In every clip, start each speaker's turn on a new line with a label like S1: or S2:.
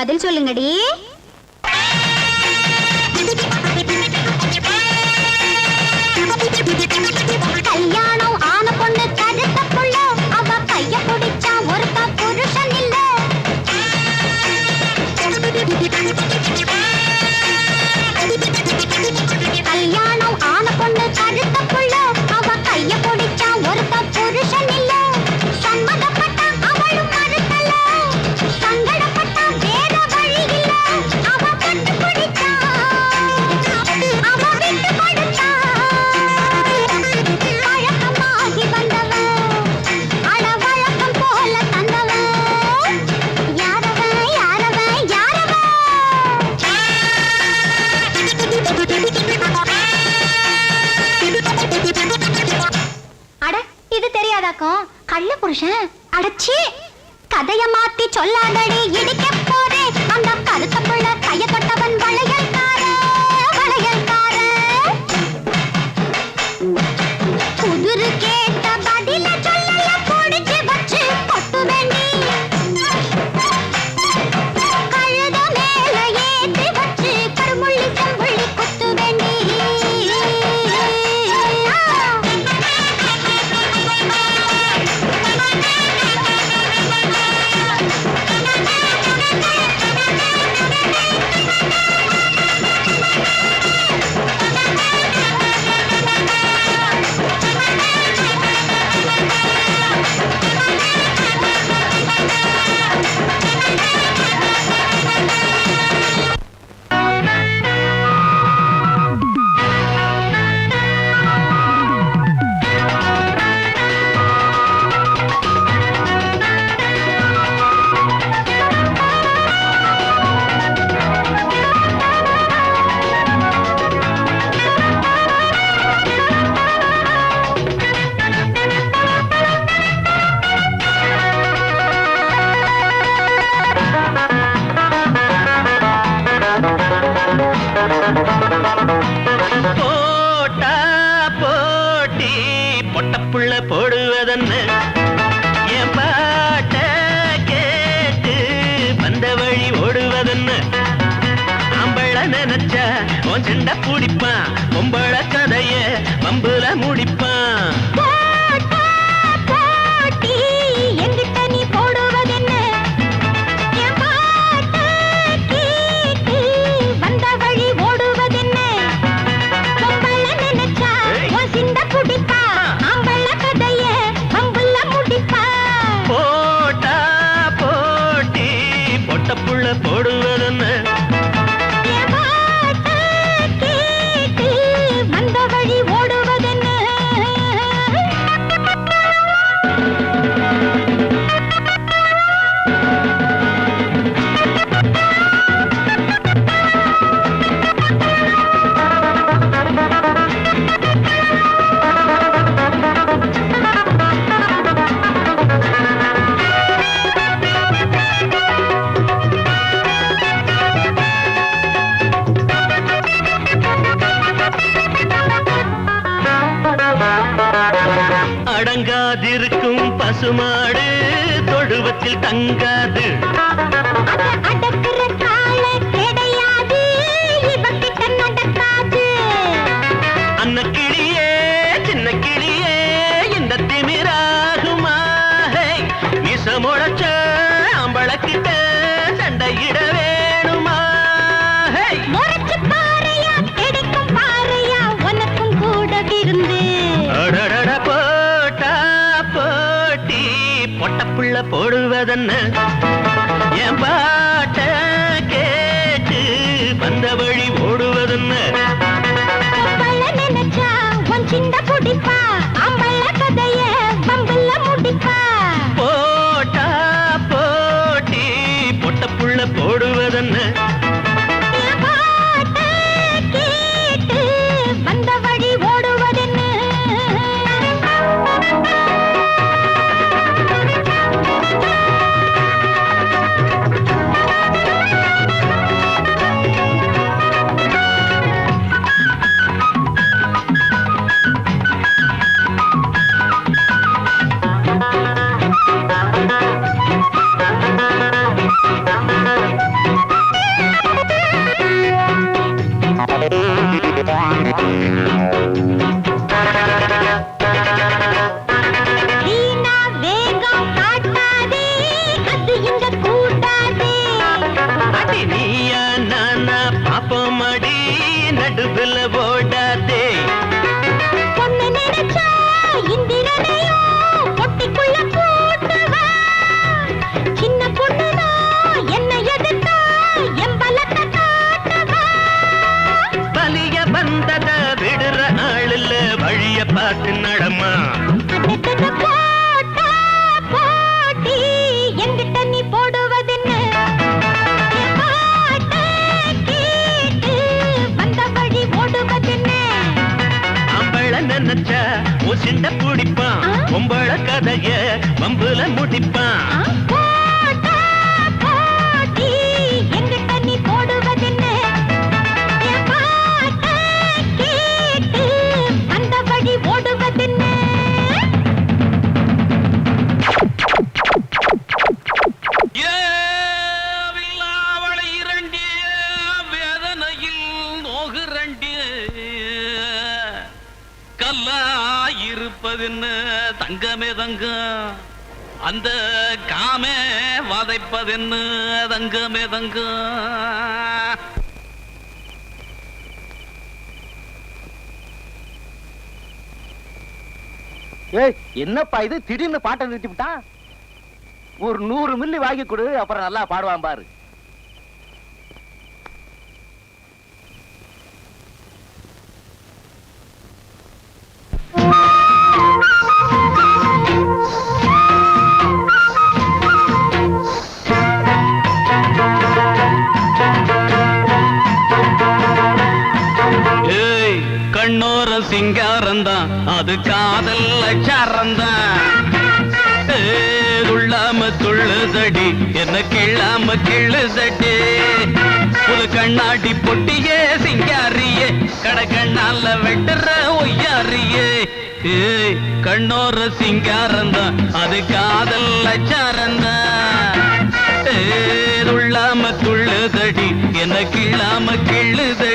S1: பதில் சொல்லுங்கடி. கல்யாணம் ஆன பொண்ணு கருத்த புள்ள. அவ கைய பிடிச்சா ஒருத்த புருஷன் இல்ல. மாத்தி சொல்லாதடி இடிக்க
S2: குடிப்பான். வந்ததென்ன? என் பாட்ட கேட்டு வந்த வழி ஓடுவதென்ன?
S1: போட்டா போட்டி பொட்ட புள்ள
S2: போடுவதென்ன?
S1: నిలబో துடிப்பான் பொம்பள கதைய வம்புல முடிப்பான்.
S3: அந்த காமே வதைப்பதென்னு தங்கமே தங்கம்
S4: ஏய் என்னப்பா இது? திடீர்னு பாட்டை நிறுத்தி விட்டான் ஒரு நூறு மில்லி வாங்கி கொடு அப்புறம் நல்லா பாடுவான் பாரு.
S3: சறந்தான் துள்ளாம துள்ளுதடி என்ன கிள்ளாம கிள்ளுதடி புது கண்ணாடி பொட்டியே சிங்காரியே கடக்கண்ணால வெட்டுற ஒய்யாரியே. கண்ணோர சிங்காரந்தான் அது காதல் லட்சாரந்தான் துள்ளாம துள்ளுதடி என்ன கிள்ளாம கிள்ளுதடி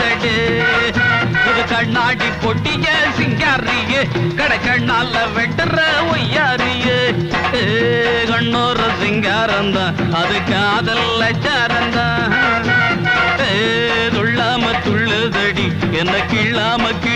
S3: தடு. ஒரு கண்ணாடி பொட்டிய சிங்காரிய கடை கண்ணால வெட்டுற ஒய்யாரிய. கண்ணோர சிங்காரம் தான் அது காதல்ல சாரந்தான் துள்ளாம துள்ளுதடி என்ன கிள்ளாம கிள்ள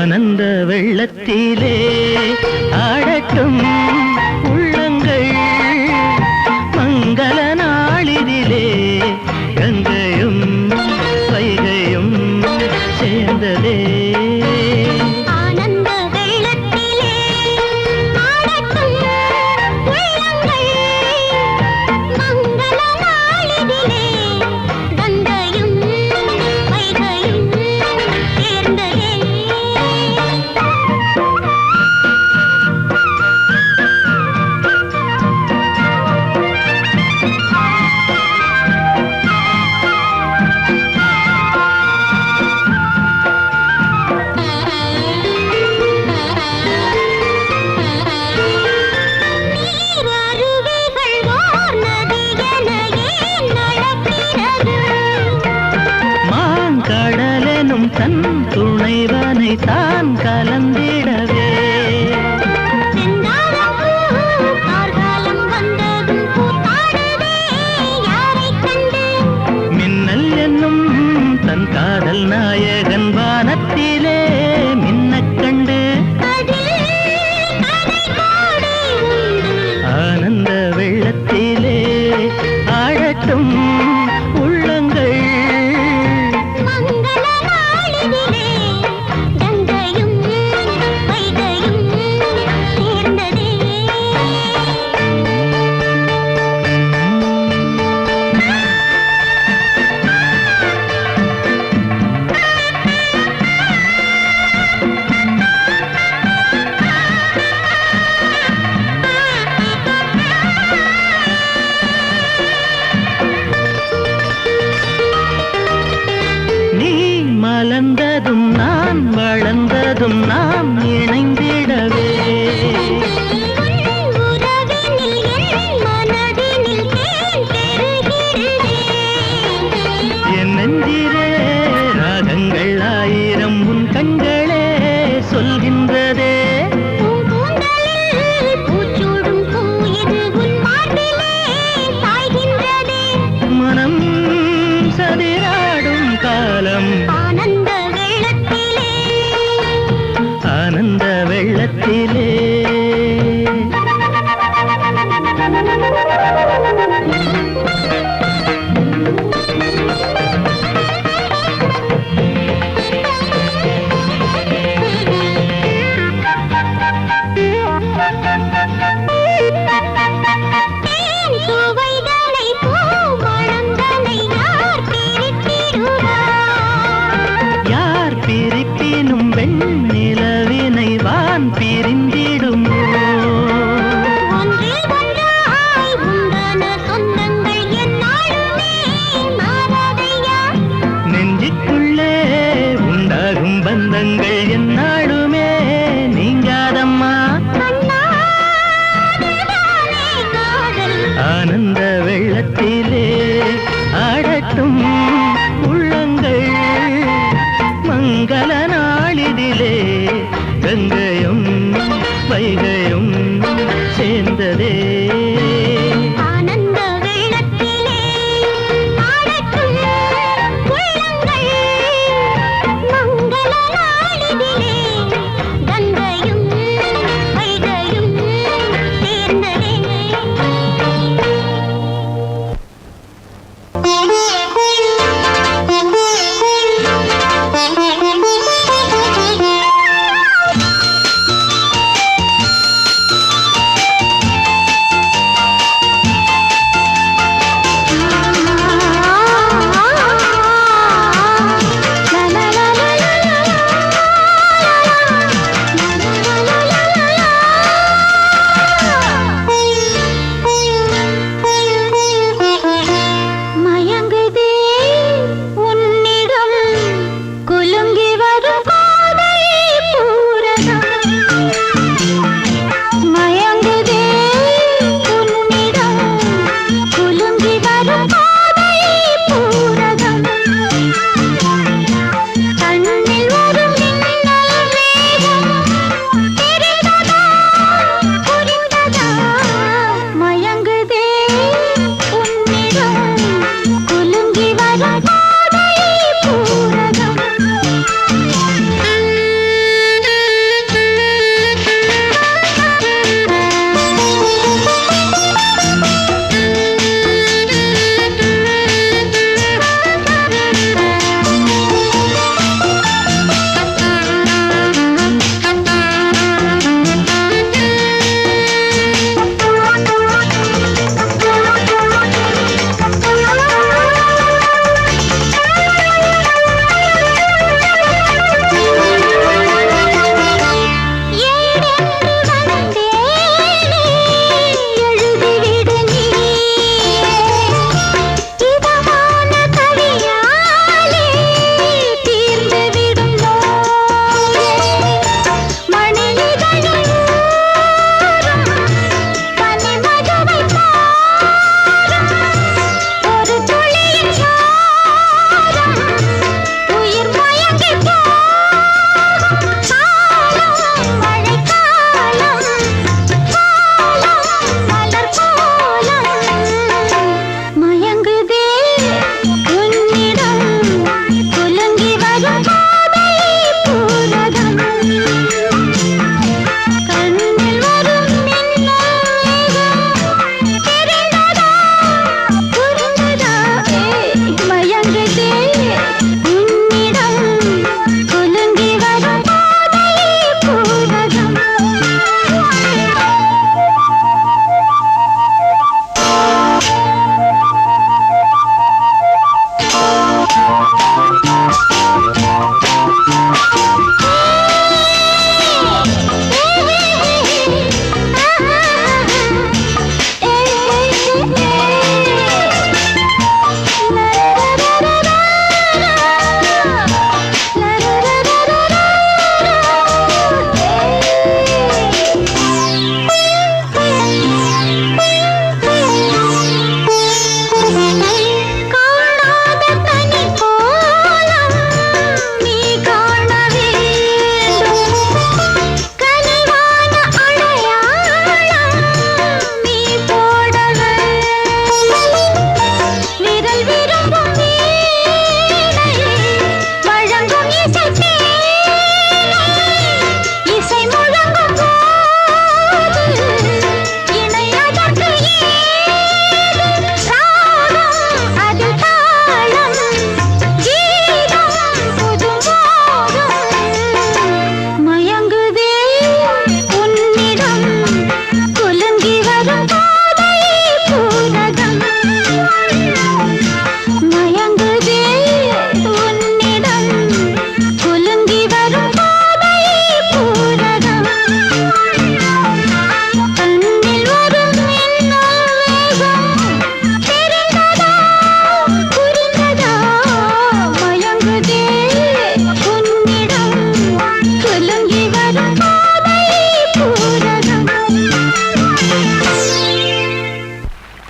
S1: ஆனந்த வெள்ளத்திலே ஆடட்டும்.